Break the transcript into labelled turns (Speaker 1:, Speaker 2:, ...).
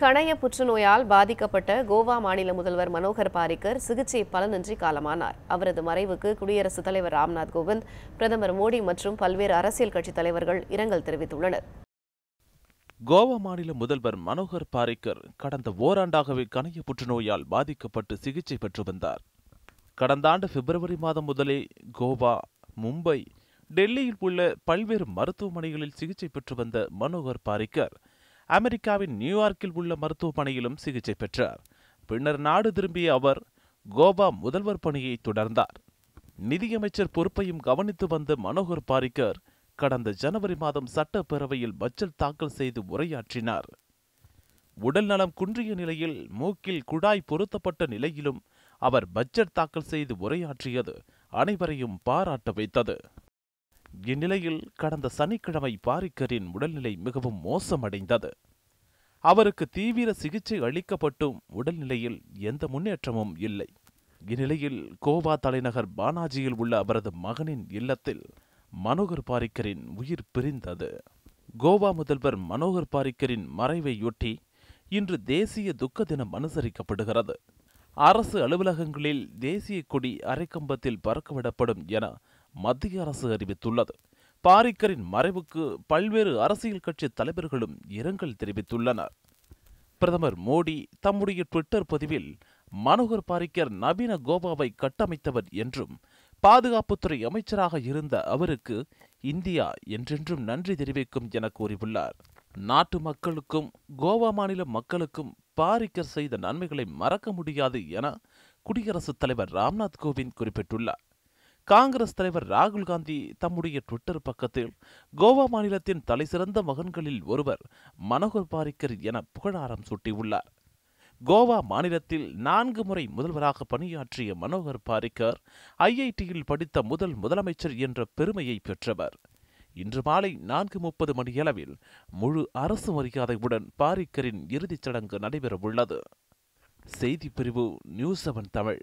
Speaker 1: கணைய புற்றுநோயால் பாதிக்கப்பட்ட கோவா மாநில முதல்வர் மனோகர் பாரிக்கர் சிகிச்சை பலனின்றி காலமானார். அவரது மறைவுக்கு குடியரசுத் தலைவர் ராம்நாத் கோவிந்த் பிரதமர் மோடி மற்றும் பல்வேறு அரசியல் கட்சித் தலைவர்கள் இரங்கல் தெரிவித்துள்ளனர்.
Speaker 2: கோவா மாநில முதல்வர் மனோகர் பாரிக்கர் கடந்த ஓராண்டாகவே கணைய புற்றுநோயால் பாதிக்கப்பட்டு சிகிச்சை பெற்று வந்தார் கடந்த ஆண்டு பிப்ரவரி மாதம் முதலே கோவா மும்பை டெல்லியில் உள்ள பல்வேறு மருத்துவமனைகளில் சிகிச்சை பெற்று வந்த மனோகர் பாரிக்கர் அமெரிக்காவின் நியூயார்க்கில் உள்ள மருத்துவமனையிலும் சிகிச்சை பெற்றார். பின்னர் நாடு திரும்பிய அவர் கோவா முதல்வர் பணியை தொடர்ந்தார். நிதியமைச்சர் பொறுப்பையும் கவனித்து வந்த மனோகர் பாரிக்கர் கடந்த ஜனவரி மாதம் சட்டப்பேரவையில் பட்ஜெட் தாக்கல் செய்து உரையாற்றினார். உடல் நலம் குன்றிய நிலையில் மூக்கில் குழாய் பொருத்தப்பட்ட நிலையிலும் அவர் பட்ஜெட் தாக்கல் செய்து உரையாற்றியது அனைவரையும் பாராட்ட வைத்தது. இந்நிலையில் கடந்த சனிக்கிழமை பாரிக்கரின் உடல்நிலை மிகவும் மோசமடைந்தது. அவருக்கு தீவிர சிகிச்சை அளிக்கப்பட்டும் உடல்நிலையில் எந்த முன்னேற்றமும் இல்லை. இந்நிலையில் கோவா தலைநகர் பானாஜியில் உள்ள அவரது மகனின் இல்லத்தில் மனோகர் பாரிக்கரின் உயிர் பிரிந்தது. கோவா முதல்வர் மனோகர் பாரிக்கரின் மறைவையொட்டி இன்று தேசிய துக்க தினம் அனுசரிக்கப்படுகிறது. அரசு அலுவலகங்களில் தேசிய கொடி அரைக்கம்பத்தில் பறக்கவிடப்படும் என மத்திய அரசு அறிவித்துள்ளது. பாரிக்கரின் மறைவுக்கு பல்வேறு அரசியல் கட்சி தலைவர்களும் இரங்கல் தெரிவித்துள்ளனர். பிரதமர் மோடி தம்முடைய ட்விட்டர் பதிவில் மனோகர் பாரிக்கர் நவீன கோவாவை கட்டமைத்தவர் என்றும் பாதுகாப்புத்துறை அமைச்சராக இருந்த அவருக்கு இந்தியா என்றென்றும் நன்றி தெரிவிக்கும் என கூறியுள்ளார். நாட்டு மக்களுக்கும் கோவா மாநில மக்களுக்கும் பாரிக்கர் செய்த நன்மைகளை மறக்க முடியாது என குடியரசுத் தலைவர் ராம்நாத் கோவிந்த் குறிப்பிட்டுள்ளார். காங்கிரஸ் தலைவர் ராகுல் காந்தி தம்முடைய ட்விட்டர் பக்கத்தில் கோவா மாநிலத்தின் தலைசிறந்த மகன்களில் ஒருவர் மனோகர் பாரிக்கர் என புகழாரம் சூட்டியுள்ளார். கோவா மாநிலத்தில் நான்கு முறை முதல்வராக பணியாற்றிய மனோகர் பாரிக்கர் ஐஐடியில் படித்த முதல் முதலமைச்சர் என்ற பெருமையை பெற்றவர். இன்று மாலை நான்கு முப்பது மணியளவில் முழு அரசு மரியாதையுடன் பாரிக்கரின் இறுதிச் சடங்கு நடைபெறவுள்ளது. செய்தி பிரிவு நியூஸ் செவன் தமிழ்.